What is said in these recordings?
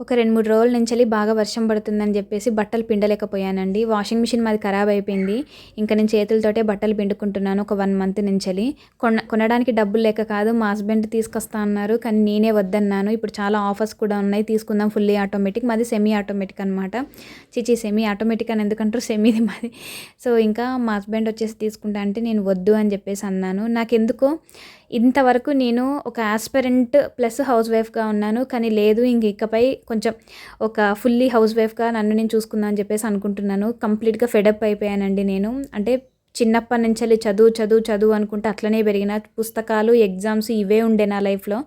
ఒక రెండు మూడు రోజుల నుంచి బాగా వర్షం పడుతుందని చెప్పేసి బట్టలు పిండలేకపోయానండి. వాషింగ్ మిషన్ మాది ఖరాబ్ అయిపోయింది. ఇంకా నేను చేతులతోటే బట్టలు పిండుకుంటున్నాను ఒక వన్ మంత్ నుంచి కొన కొనడానికి డబ్బులు లేక కాదు మా హస్బెండ్ తీసుకొస్తా అన్నారు. కానీ నేనే వద్దన్నాను. ఇప్పుడు చాలా ఆఫర్స్ కూడా ఉన్నాయి. తీసుకుందాం ఫుల్లీ ఆటోమేటిక్. మాది సెమీ ఆటోమేటిక్ అనమాట చిచి సెమీ ఆటోమేటిక్ అని ఎందుకంటారు? సెమీది మాది. సో ఇంకా మా హస్బెండ్ వచ్చేసి తీసుకుంటా అంటే నేను వద్దు అని చెప్పేసి అన్నాను. నాకెందుకో ఇంతవరకు నేను ఒక ఆస్పిరెంట్ ప్లస్ హౌస్ వైఫ్గా ఉన్నాను కానీ లేదు ఇంక ఇకపై కొంచెం ఒక ఫుల్లీ హౌస్ వైఫ్గా నన్ను నేను చూసుకుందాం అని చెప్పేసి అనుకుంటున్నాను. కంప్లీట్గా ఫెడప్ అయిపోయానండి నేను. అంటే చిన్నప్పటి నుంచి చదువు చదువు చదువు అనుకుంటే అట్లనే పెరిగిన పుస్తకాలు ఎగ్జామ్స్ ఇవే ఉండే నా లైఫ్లో.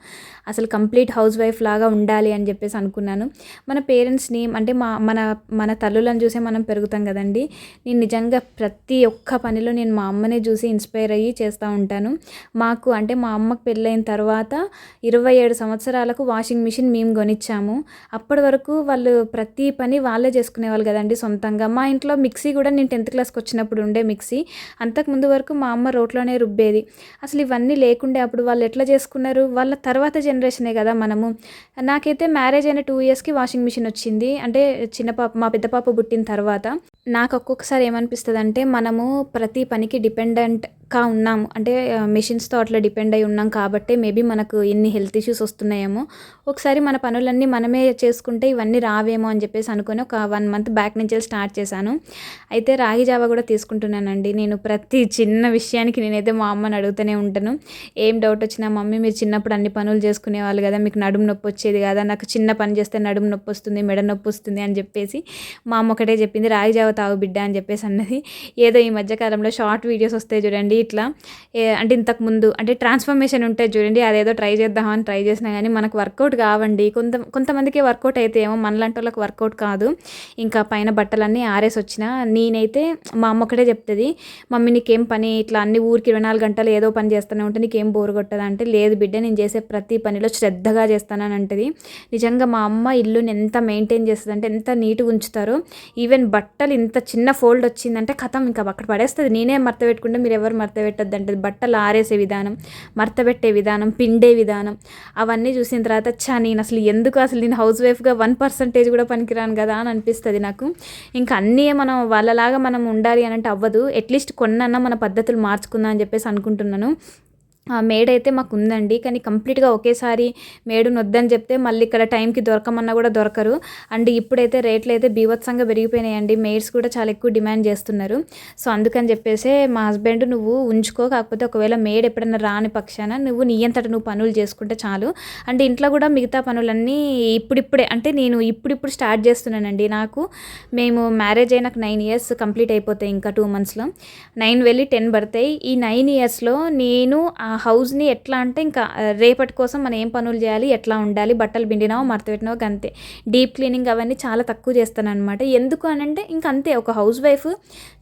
అసలు కంప్లీట్ హౌస్ వైఫ్ లాగా ఉండాలి అని చెప్పేసి అనుకున్నాను. మన పేరెంట్స్ని అంటే మా మన మన తల్లులను చూసే మనం పెరుగుతాం కదండి. నేను నిజంగా ప్రతి ఒక్క పనిలో నేను మా అమ్మనే చూసి ఇన్స్పైర్ అయ్యి చేస్తూ ఉంటాను. మాకు అంటే మా అమ్మకు పెళ్ళైన తర్వాత ఇరవై ఏడు సంవత్సరాలకు వాషింగ్ మిషన్ మేము కొనిచ్చాము. అప్పటి వరకు వాళ్ళు ప్రతి పని వాళ్ళే చేసుకునేవాళ్ళు కదండి సొంతంగా. మా ఇంట్లో మిక్సీ కూడా నేను టెన్త్ క్లాస్కి వచ్చినప్పుడు ఉండే మిక్సీ. అంతకుముందు వరకు మా అమ్మ రోట్లోనే రుబ్బేది. అసలు ఇవన్నీ లేకుండే అప్పుడు వాళ్ళు ఎట్లా చేసుకున్నారు? వాళ్ళ తర్వాత జనరేషనే కదా మనము. నాకైతే మ్యారేజ్ అయిన టూ ఇయర్స్కి వాషింగ్ మిషన్ వచ్చింది. అంటే చిన్న పాప మా పెద్ద పాప పుట్టిన తర్వాత. నాకు ఒక్కొక్కసారి ఏమనిపిస్తుంది అంటే మనము ప్రతి పనికి డిపెండెంట్ ఉన్నాము. అంటే మెషిన్స్తో అట్లా డిపెండ్ అయి ఉన్నాం కాబట్టి మేబీ మనకు ఎన్ని హెల్త్ ఇష్యూస్ వస్తున్నాయేమో. ఒకసారి మన పనులన్నీ మనమే చేసుకుంటే ఇవన్నీ రావేమో అని చెప్పేసి అనుకుని ఒక వన్ మంత్ బ్యాక్ నుంచి స్టార్ట్ చేశాను. అయితే రాగి జావా కూడా తీసుకుంటున్నానండి. నేను ప్రతి చిన్న విషయానికి నేనైతే మా అమ్మని అడుగుతూనే ఉంటాను. ఏం డౌట్ వచ్చినా మమ్మీ మీరు చిన్నప్పుడు అన్ని పనులు చేసుకునేవాళ్ళు కదా మీకు నడుము నొప్పి వచ్చేది కదా నాకు చిన్న పని చేస్తే నడుము నొప్పి వస్తుంది మెడ నొప్పి వస్తుంది అని చెప్పేసి మా అమ్మ ఒకటే చెప్పింది రాగి జావ తాగు బిడ్డ అని చెప్పేసి అన్నది. ఏదో ఈ మధ్యకాలంలో షార్ట్ వీడియోస్ వస్తాయి చూడండి ఇట్లా అంటే ఇంతకు ముందు అంటే ట్రాన్స్ఫర్మేషన్ ఉంటే చూడండి అదేదో ట్రై చేద్దామని ట్రై చేసినా కానీ మనకు వర్కౌట్ కావండి. కొంత కొంతమందికి వర్కౌట్ అయితే ఏమో మనలాంటి వాళ్ళకి వర్కౌట్ కాదు. ఇంకా పైన బట్టలన్నీ ఆరేసి వచ్చిన నేనైతే మా అమ్మ ఒకటే చెప్తుంది మమ్మీ నీకేం పని? ఇట్లా అన్ని ఊరికి ఇరవై నాలుగు గంటలు ఏదో పని చేస్తూనే ఉంటే నీకేం బోరు కొట్టదా. అంటే లేదు బిడ్డ నేను చేసే ప్రతి పనిలో శ్రద్ధగా చేస్తానని అంటది. నిజంగా మా అమ్మ ఇల్లుని ఎంత మెయింటైన్ చేస్తుంది అంటే ఎంత నీట్గా ఉంచుతారో. ఈవెన్ బట్టలు ఇంత చిన్న ఫోల్డ్ వచ్చిందంటే కథం ఇంకా అక్కడ పడేస్తుంది. నేనే మర్త పెట్టుకుంటే మీరు ఎవరు మర్త పెట్టద్దు అంటే బట్టలు ఆరేసే విధానం మర్త పెట్టే విధానం పిండే విధానం అవన్నీ చూసిన తర్వాత చా నేను అసలు ఎందుకు అసలు నేను హౌస్ వైఫ్గా వన్ పర్సంటేజ్ కూడా పనికిరాను కదా అని అనిపిస్తుంది నాకు. ఇంకా అన్నీ మనం వాళ్ళలాగా మనం ఉండాలి అని అంటే అవ్వదు. అట్లీస్ట్ కొన్నన్నా మన పద్ధతులు మార్చుకుందాం అని చెప్పేసి అనుకుంటున్నాను. మేడ్ అయితే మాకు ఉందండి కానీ కంప్లీట్గా ఒకేసారి మేడును వద్దని చెప్తే మళ్ళీ ఇక్కడ టైంకి దొరకమన్నా కూడా దొరకరు. అండ్ ఇప్పుడైతే రేట్లు అయితే బీభత్సంగా పెరిగిపోయినాయండి. మేడ్స్ కూడా చాలా ఎక్కువ డిమాండ్ చేస్తున్నారు. సో అందుకని చెప్పేసి మా హస్బెండ్ నువ్వు ఉంచుకో కాకపోతే ఒకవేళ మేడ్ ఎప్పుడైనా రాని పక్షాన నువ్వు నీ అంతట నువ్వు పనులు చేసుకుంటే చాలు. అండ్ ఇంట్లో కూడా మిగతా పనులన్నీ ఇప్పుడిప్పుడే అంటే నేను ఇప్పుడిప్పుడు స్టార్ట్ చేస్తున్నానండి. నాకు మేము మ్యారేజ్ అయినాక నైన్ ఇయర్స్ కంప్లీట్ అయిపోతాయి ఇంకా టూ మంత్స్లో. నైన్ వెళ్ళి టెన్ పడతాయి. ఈ నైన్ ఇయర్స్లో నేను ఆ హౌస్ని ఎట్లా అంటే ఇంకా రేపటి కోసం మనం ఏం పనులు చేయాలి ఎట్లా ఉండాలి బట్టలు పిండినావు మరత పెట్టినావో అంతే డీప్ క్లీనింగ్ అవన్నీ చాలా తక్కువ చేస్తాను అనమాట ఎందుకు అని అంటే ఇంక అంతే ఒక హౌస్ వైఫ్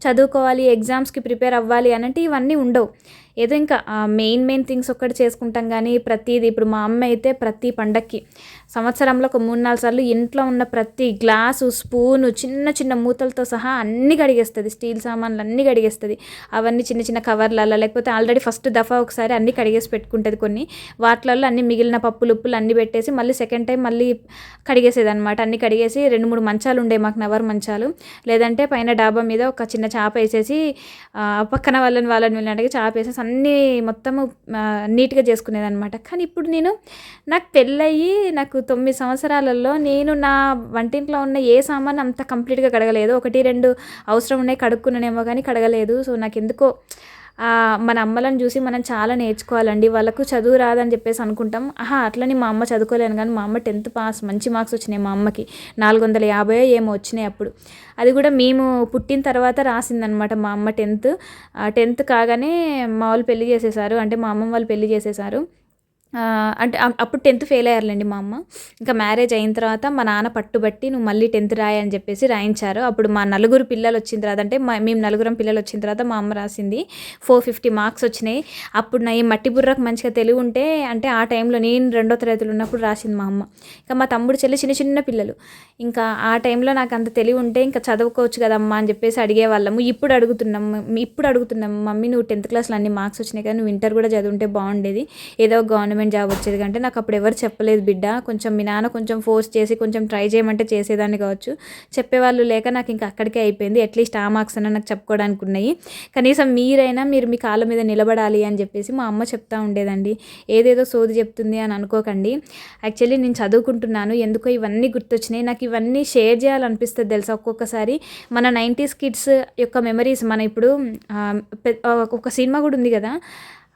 చదువుకోవాలి ఎగ్జామ్స్కి ప్రిపేర్ అవ్వాలి అనంటే ఇవన్నీ ఉండవు. ఏదో ఇంకా మెయిన్ మెయిన్ థింగ్స్ ఒక్కటి చేసుకుంటాం కానీ ప్రతిది ఇప్పుడు మా అమ్మ అయితే ప్రతి పండక్కి సంవత్సరంలో ఒక మూడు నాలుగు సార్లు ఇంట్లో ఉన్న ప్రతి గ్లాసు స్పూను చిన్న చిన్న మూతలతో సహా అన్ని కడిగేస్తుంది. స్టీల్ సామాన్లు అన్నీ కడిగేస్తుంది. అవన్నీ చిన్న చిన్న కవర్లలో లేకపోతే ఆల్రెడీ ఫస్ట్ దఫా ఒకసారి అన్నీ కడిగేసి పెట్టుకుంటుంది కొన్ని. వాటిలలో అన్ని మిగిలిన పప్పులు ఉప్పులు అన్నీ పెట్టేసి మళ్ళీ సెకండ్ టైం మళ్ళీ కడిగేసేది అనమాట అన్నీ కడిగేసి రెండు మూడు మంచాలు ఉండే మాకు నవర్ మంచాలు. లేదంటే పైన డాబా మీద ఒక చిన్న చాప వేసేసి పక్కన వాళ్ళని వాళ్ళని వెళ్ళినట్టుగా చాప వేసేసి అన్నీ మొత్తము నీట్గా చేసుకునేది అనమాట కానీ ఇప్పుడు నేను నాకు పెళ్ళయ్యి నాకు తొమ్మిది సంవత్సరాలలో నేను నా వంటింట్లో ఉన్న ఏ సామాన్ అంత కంప్లీట్గా కడగలేదు. ఒకటి రెండు అవసరం ఉన్నాయి కడుక్కున్నానేమో కానీ కడగలేదు. సో నాకు ఎందుకో మన అమ్మలను చూసి మనం చాలా నేర్చుకోవాలండి. వాళ్ళకు చదువు రాదని చెప్పేసి అనుకుంటాం. ఆహా అట్లని మా అమ్మ చదువుకోలేను కానీ మా అమ్మ టెన్త్ పాస్ మంచి మార్క్స్ వచ్చినాయి మా అమ్మకి. నాలుగు వందల యాభై ఏమో వచ్చినాయి అప్పుడు. అది కూడా మేము పుట్టిన తర్వాత రాసిందనమాట మా అమ్మ టెన్త్. టెన్త్ కాగానే మా వాళ్ళు పెళ్ళి చేసేసారు. అంటే మా అమ్మమ్మ వాళ్ళు పెళ్ళి చేసేసారు. అంటే అప్పుడు టెన్త్ ఫెయిల్ అయ్యారులేండి మా అమ్మ. ఇంకా మ్యారేజ్ అయిన తర్వాత మా నాన్న పట్టుబట్టి నువ్వు మళ్ళీ టెన్త్ రాయి అని చెప్పేసి రాయించారు. అప్పుడు మా నలుగురు పిల్లలు వచ్చిన తర్వాత అంటే మేము నలుగురం పిల్లలు వచ్చిన తర్వాత మా అమ్మ రాసింది ఫోర్ ఫిఫ్టీ మార్క్స్ వచ్చినాయి. అప్పుడు నా ఈ మట్టి బుర్రకు మంచిగా తెలివి ఉంటే అంటే ఆ టైంలో నేను రెండో తరగతులు ఉన్నప్పుడు రాసింది మా అమ్మ. ఇంకా మా తమ్ముడు చెల్లి చిన్న చిన్న పిల్లలు. ఇంకా ఆ టైంలో నాకు అంత తెలివి ఉంటే ఇంకా చదువుకోవచ్చు కదమ్మా అని చెప్పేసి అడిగేవాళ్ళము. ఇప్పుడు అడుగుతున్నాం ఇప్పుడు అడుగుతున్నాం మమ్మీ నువ్వు టెన్త్ క్లాస్లో అన్ని మార్క్స్ వచ్చినాయి కానీ నువ్వు ఇంటర్ కూడా చదువుంటే బాగుండేది. ఏదో గవర్నమెంట్ గవర్నమెంట్ జాబ్ వచ్చేది కంటే నాకు అప్పుడు ఎవరు చెప్పలేదు బిడ్డ. కొంచెం మీ నాన్న కొంచెం ఫోర్స్ చేసి కొంచెం ట్రై చేయమంటే చేసేదాన్ని కావచ్చు. చెప్పేవాళ్ళు లేక నాకు ఇంకా అక్కడికే అయిపోయింది. అట్లీస్ట్ ఆ మార్క్స్ అన్న నాకు చెప్పుకోవడానికి ఉన్నాయి. కనీసం మీరైనా మీరు మీ కాళ్ళ మీద నిలబడాలి అని చెప్పేసి మా అమ్మ చెప్తా ఉండేదండి. ఏదేదో సోది చెప్తుంది అని అనుకోకండి. యాక్చువల్లీ నేను చదువుకుంటున్నాను. ఎందుకో ఇవన్నీ గుర్తొచ్చినాయి. నాకు ఇవన్నీ షేర్ చేయాలనిపిస్తుంది తెలుసా? ఒక్కొక్కసారి మన నైంటీస్ కిడ్స్ యొక్క మెమరీస్ మన ఇప్పుడు ఒక సినిమా కూడా ఉంది కదా?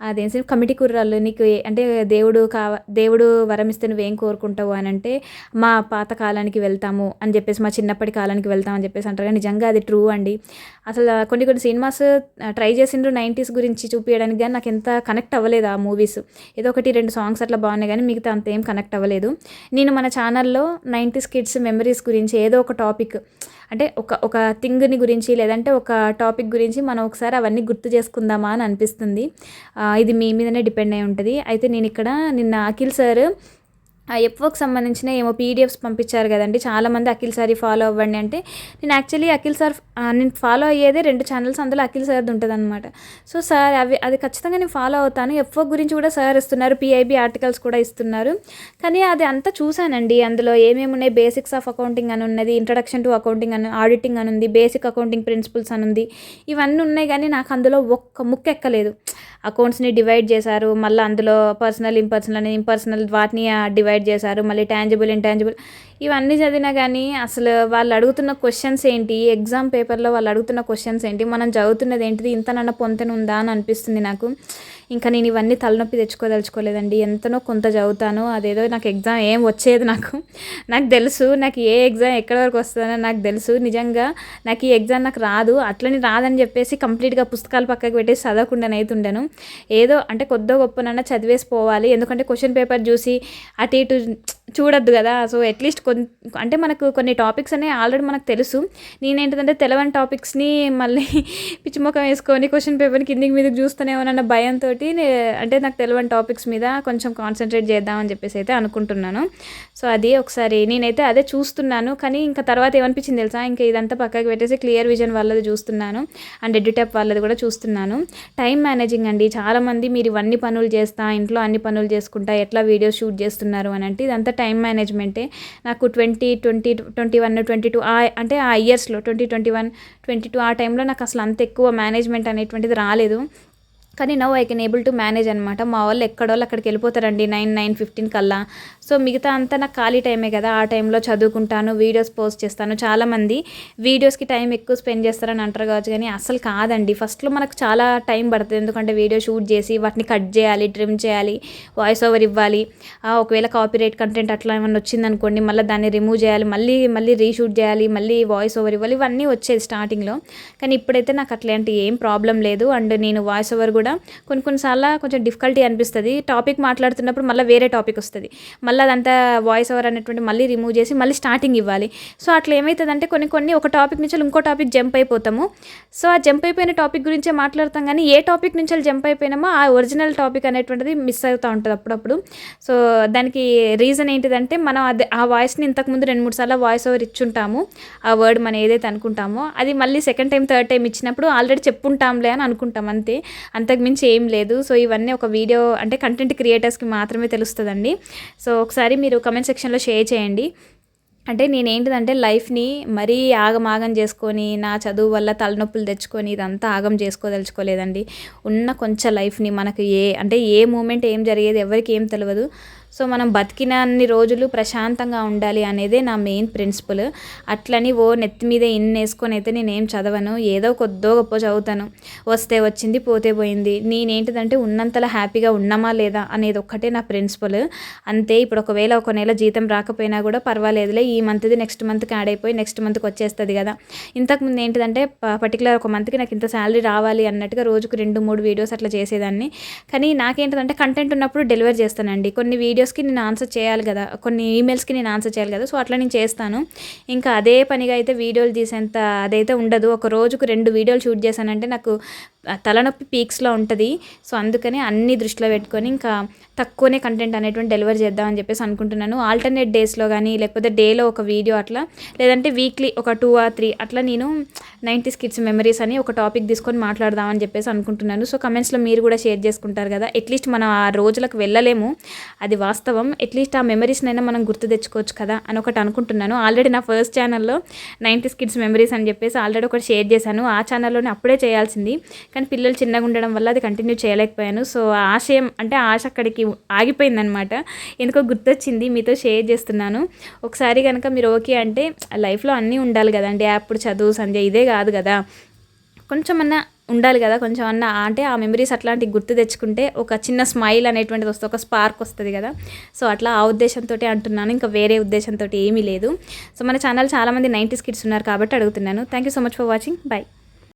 అదేం సినిమా కమిటీ కుర్రాళ్ళు నీకు అంటే దేవుడు కావ దేవుడు వరం ఇస్తే నువ్వేం కోరుకుంటావు అని అంటే మా పాత కాలానికి వెళ్తాము అని చెప్పేసి మా చిన్నప్పటి కాలానికి వెళ్తాం అని చెప్పేసి అంటారు. కానీ నిజంగా అది ట్రూ అండి. అసలు కొన్ని కొన్ని సినిమాస్ ట్రై చేసిండ్రు నైంటీస్ గురించి చూపించడానికి కానీ నాకు ఎంత కనెక్ట్ అవ్వలేదు ఆ మూవీస్. ఏదో ఒకటి రెండు సాంగ్స్ అట్లా బాగున్నాయి కానీ మిగతా అంత ఏం కనెక్ట్ అవ్వలేదు. నేను మన ఛానల్లో నైంటీస్ కిడ్స్ మెమరీస్ గురించి ఏదో ఒక టాపిక్ అంటే ఒక ఒక థింగ్ని గురించి లేదంటే ఒక టాపిక్ గురించి మనం ఒకసారి అవన్నీ గుర్తు చేసుకుందామా అని అనిపిస్తుంది. ఇది మీ మీదనే డిపెండ్ అయి ఉంటుంది. అయితే నేను ఇక్కడ నిన్న అఖిల్ సార్ ఎఫ్ఓకి సంబంధించిన ఏమో పీడిఎఫ్స్ పంపించారు కదండి. చాలామంది అఖిల్ సార్ ఫాలో అవ్వండి అంటే నేను యాక్చువల్లీ అఖిల్ సార్ నేను ఫాలో అయ్యేదే రెండు ఛానల్స్ అందులో అఖిల్ సార్ది ఉంటుంది అనమాట సో సార్ అవి అది ఖచ్చితంగా నేను ఫాలో అవుతాను. ఎఫ్ఓ గురించి కూడా సార్ ఇస్తున్నారు పిఐబి ఆర్టికల్స్ కూడా ఇస్తున్నారు. కానీ అది అంతా చూశానండి. అందులో ఏమేమి ఉన్నాయి? బేసిక్స్ ఆఫ్ అకౌంటింగ్ అని ఉన్నది ఇంట్రడక్షన్ టు అకౌంటింగ్ అని ఆడిటింగ్ అని ఉంది బేసిక్ అకౌంటింగ్ ప్రిన్సిపల్స్ అని ఉంది. ఇవన్నీ ఉన్నాయి కానీ నాకు అందులో ఒక్క ముక్క ఎక్కలేదు. అకౌంట్స్ని డివైడ్ చేశారు. మళ్ళీ అందులో పర్సనల్ ఇంపర్సనల్ అని ఇంపర్సనల్ వాటిని డివైడ్ చేశారు. మళ్ళీ ట్యాంజిబుల్ ఇంటాంజిబుల్. ఇవన్నీ చదివినా కానీ అసలు వాళ్ళు అడుగుతున్న క్వశ్చన్స్ ఏంటి? ఎగ్జామ్ పేపర్లో వాళ్ళు అడుగుతున్న క్వశ్చన్స్ ఏంటి? మనం చదువుతున్నది ఏంటిది? ఇంత నన్న పొంతన ఉందా అని అనిపిస్తుంది నాకు. ఇంకా నేను ఇవన్నీ తలనొప్పి తెచ్చుకోదలుచుకోలేదండి. ఎంతనో కొంత చదువుతాను అదేదో నాకు ఎగ్జామ్ ఏం వచ్చేది నాకు. నాకు తెలుసు నాకు ఏ ఎగ్జామ్ ఎక్కడి వరకు వస్తుందో నాకు తెలుసు. నిజంగా నాకు ఈ ఎగ్జామ్ నాకు రాదు. అట్లని రాదని చెప్పేసి కంప్లీట్గా పుస్తకాలు పక్కకు పెట్టేసి చదవకుండా ఉండను ఏదో అంటే కొద్దో గొప్పనన్నా చదివేసి పోవాలి. ఎందుకంటే క్వశ్చన్ పేపర్ చూసి అటు ఇటు చూడొద్దు కదా. సో అట్లీస్ట్ కొన్ అంటే మనకు కొన్ని టాపిక్స్ అనేవి ఆల్రెడీ మనకు తెలుసు. నేనేంటిదంటే తెలవని టాపిక్స్ని మళ్ళీ పిచ్చిముఖం వేసుకొని క్వశ్చన్ పేపర్ని కిందికి మీదకి చూస్తూనేమోనన్న భయంతో అంటే నాకు తెలవని టాపిక్స్ మీద కొంచెం కాన్సన్ట్రేట్ చేద్దామని చెప్పేసి అయితే అనుకుంటున్నాను. సో అది ఒకసారి నేనైతే అదే చూస్తున్నాను. కానీ ఇంకా తర్వాత ఏమనిపించింది తెలుసా? ఇంకా ఇదంతా పక్కకి పెట్టేసి క్లియర్ విజన్ వాళ్ళది చూస్తున్నాను. అండ్ ఎడ్యుటెప్ వాళ్ళది కూడా చూస్తున్నాను. టైం మేనేజింగ్ అండి. చాలామంది మీరు ఇవన్నీ పనులు చేస్తా ఇంట్లో అన్ని పనులు చేసుకుంటా ఎట్లా వీడియోస్ షూట్ చేస్తున్నారు అని అంటే ఇదంతా టైం మేనేజ్మెంటే. నాకు twenty twenty twenty one twenty two ఆ అంటే ఆ ఇయర్స్లో twenty twenty one twenty two ఆ టైంలో నాకు అసలు అంత ఎక్కువ మేనేజ్మెంట్ అనేటువంటిది రాలేదు. కానీ now I can able to manage అనమాట మా వాళ్ళు ఎక్కడోళ్ళు అక్కడికి వెళ్ళిపోతారండి నైన్ నైన్ ఫిఫ్టీన్ కల్లా. సో మిగతా అంతా నాకు ఖాళీ టైమే కదా. ఆ టైంలో చదువుకుంటాను వీడియోస్ పోస్ట్ చేస్తాను. చాలామంది వీడియోస్కి టైం ఎక్కువ స్పెండ్ చేస్తారని అంటారు కావచ్చు కానీ అసలు కాదండి. ఫస్ట్లో మనకు చాలా టైం పడుతుంది. ఎందుకంటే వీడియో షూట్ చేసి వాటిని కట్ చేయాలి ట్రిమ్ చేయాలి వాయిస్ ఓవర్ ఇవ్వాలి. ఒకవేళ కాపీరైట్ కంటెంట్ అట్లా ఏమన్నా వచ్చిందనుకోండి మళ్ళీ దాన్ని రిమూవ్ చేయాలి మళ్ళీ మళ్ళీ రీషూట్ చేయాలి మళ్ళీ వాయిస్ ఓవర్ ఇవ్వాలి. ఇవన్నీ వచ్చేది స్టార్టింగ్లో. కానీ ఇప్పుడైతే నాకు అట్లాంటి ఏం ప్రాబ్లం లేదు. అండ్ నేను వాయిస్ ఓవర్ కూడా కూడా కొన్ని కొన్నిసార్లు కొంచెం డిఫికల్టీ అనిపిస్తుంది. టాపిక్ మాట్లాడుతున్నప్పుడు మళ్ళీ వేరే టాపిక్ వస్తుంది. మళ్ళీ అదంతా వాయిస్ ఓవర్ అనేటువంటి మళ్ళీ రిమూవ్ చేసి మళ్ళీ స్టార్టింగ్ ఇవ్వాలి. సో అట్లా ఏమవుతుందంటే కొన్ని కొన్ని ఒక టాపిక్ నుంచి ఇంకో టాపిక్ జంప్ అయిపోతాము. సో ఆ జంప్ అయిపోయిన టాపిక్ గురించే మాట్లాడతాం కానీ ఏ టాపిక్ నుంచి జంప్ అయిపోయినామో ఆ ఒరిజినల్ టాపిక్ అనేటువంటిది మిస్ అవుతూ ఉంటుంది అప్పుడప్పుడు. సో దానికి రీజన్ ఏంటిదంటే మనం అదే ఆ వాయిస్ని ఇంతకుముందు రెండు మూడు సార్లు వాయిస్ ఓవర్ ఇచ్చుంటాము. ఆ వర్డ్ మనం ఏదైతే అనుకుంటామో అది మళ్ళీ సెకండ్ టైం థర్డ్ టైం ఇచ్చినప్పుడు ఆల్రెడీ చెప్పుంటాంలే అని అనుకుంటాం అంతే. అంత మించి ఏం లేదు. సో ఇవన్నీ ఒక వీడియో అంటే కంటెంట్ క్రియేటర్స్కి మాత్రమే తెలుస్తుందండి. సో ఒకసారి మీరు కమెంట్ సెక్షన్లో షేర్ చేయండి. అంటే నేనేంటిదంటే లైఫ్ని మరీ ఆగమాగం చేసుకొని నా చదువు వల్ల తలనొప్పులు తెచ్చుకొని ఇదంతా ఆగం చేసుకోదలుచుకోలేదండి. ఉన్న కొంచెం లైఫ్ని మనకు ఏ అంటే ఏ మూమెంట్ ఏం జరిగేది ఎవరికి ఏం తెలియదు సో మనం బతికిన అన్ని రోజులు ప్రశాంతంగా ఉండాలి అనేదే నా మెయిన్ ప్రిన్సిపల్. అట్లని ఓ నెత్తి మీద ఇన్ని వేసుకొని అయితే నేనేం చదవను. ఏదో కొద్దో గొప్ప చదువుతాను. వస్తే వచ్చింది పోతే పోయింది. నేనేంటిదంటే ఉన్నంతలా హ్యాపీగా ఉన్నామా లేదా అనేది ఒక్కటే నా ప్రిన్సిపల్. అంతే ఇప్పుడు ఒకవేళ ఒక నెల జీతం రాకపోయినా కూడా పర్వాలేదులే. ఈ మంత్ది నెక్స్ట్ మంత్కి యాడ్ అయిపోయి నెక్స్ట్ మంత్కి వచ్చేస్తుంది కదా. ఇంతకుముందు ఏంటిదంటే పర్టికులర్ ఒక మంత్కి నాకు ఇంత శాలరీ రావాలి అన్నట్టుగా రోజుకు రెండు మూడు వీడియోస్ అట్లా చేసేదాన్ని. కానీ నాకేంటిదంటే కంటెంట్ ఉన్నప్పుడు డెలివర్ చేస్తానండి. కొన్ని వీడియో వీడియోస్కి నేను ఆన్సర్ చేయాలి కదా కొన్ని ఈమెయిల్స్కి నేను ఆన్సర్ చేయాలి కదా సో అట్లా నేను చేస్తాను. ఇంకా అదే పనిగా అయితే వీడియోలు తీసేంత అదైతే ఉండదు. ఒక రోజుకు రెండు వీడియోలు షూట్ చేశానంటే నాకు తలనొప్పి పీక్స్లో ఉంటుంది. సో అందుకని అన్ని దృష్టిలో పెట్టుకొని ఇంకా తక్కువనే కంటెంట్ అనేటువంటి డెలివర్ చేద్దామని చెప్పేసి అనుకుంటున్నాను. ఆల్టర్నేట్ డేస్లో కానీ లేకపోతే డేలో ఒక వీడియో అట్లా లేదంటే వీక్లీ ఒక టూ ఆర్ త్రీ అట్లా నేను నైంటీ కిడ్స్ మెమరీస్ అని ఒక టాపిక్ తీసుకొని మాట్లాడదామని చెప్పేసి అనుకుంటున్నాను. సో కమెంట్స్లో మీరు కూడా షేర్ చేసుకుంటారు కదా. అట్లీస్ట్ మనం ఆ రోజులకు వెళ్ళలేము. అది వాస్తవం. అట్లీస్ట్ ఆ మెమరీస్నైనా మనం గుర్తు తెచ్చుకోవచ్చు కదా అని ఒకటి అనుకుంటున్నాను. ఆల్రెడీ నా ఫస్ట్ ఛానల్లో నైంటీస్ కిడ్స్ మెమరీస్ అని చెప్పేసి ఆల్రెడీ ఒకటి షేర్ చేశాను. ఆ ఛానల్లోనే అప్పుడే చేయాల్సింది. కానీ పిల్లలు చిన్నగా ఉండడం వల్ల అది కంటిన్యూ చేయలేకపోయాను. సో ఆశయం అంటే ఆశ అక్కడికి ఆగిపోయిందనమాట. ఎందుకో గుర్తొచ్చింది మీతో షేర్ చేస్తున్నాను. ఒకసారి కనుక మీరు ఓకే అంటే లైఫ్లో అన్నీ ఉండాలి కదండి అప్పుడు చదువు సంధ్య ఇదే కాదు కదా. కొంచెం అన్నా ఉండాలి కదా కొంచెం అన్న అంటే ఆ మెమరీస్ అట్లాంటివి గుర్తు తెచ్చుకుంటే ఒక చిన్న స్మైల్ అనేటువంటిది వస్తుంది ఒక స్పార్క్ వస్తుంది కదా. సో అట్లా ఆ ఉద్దేశంతో అంటున్నాను. ఇంకా వేరే ఉద్దేశంతో ఏమీ లేదు. సో మన ఛానల్ చాలామంది నైంటీస్ కిడ్స్ ఉన్నారు కాబట్టి అడుగుతున్నాను. Thank you so much for watching. Bye.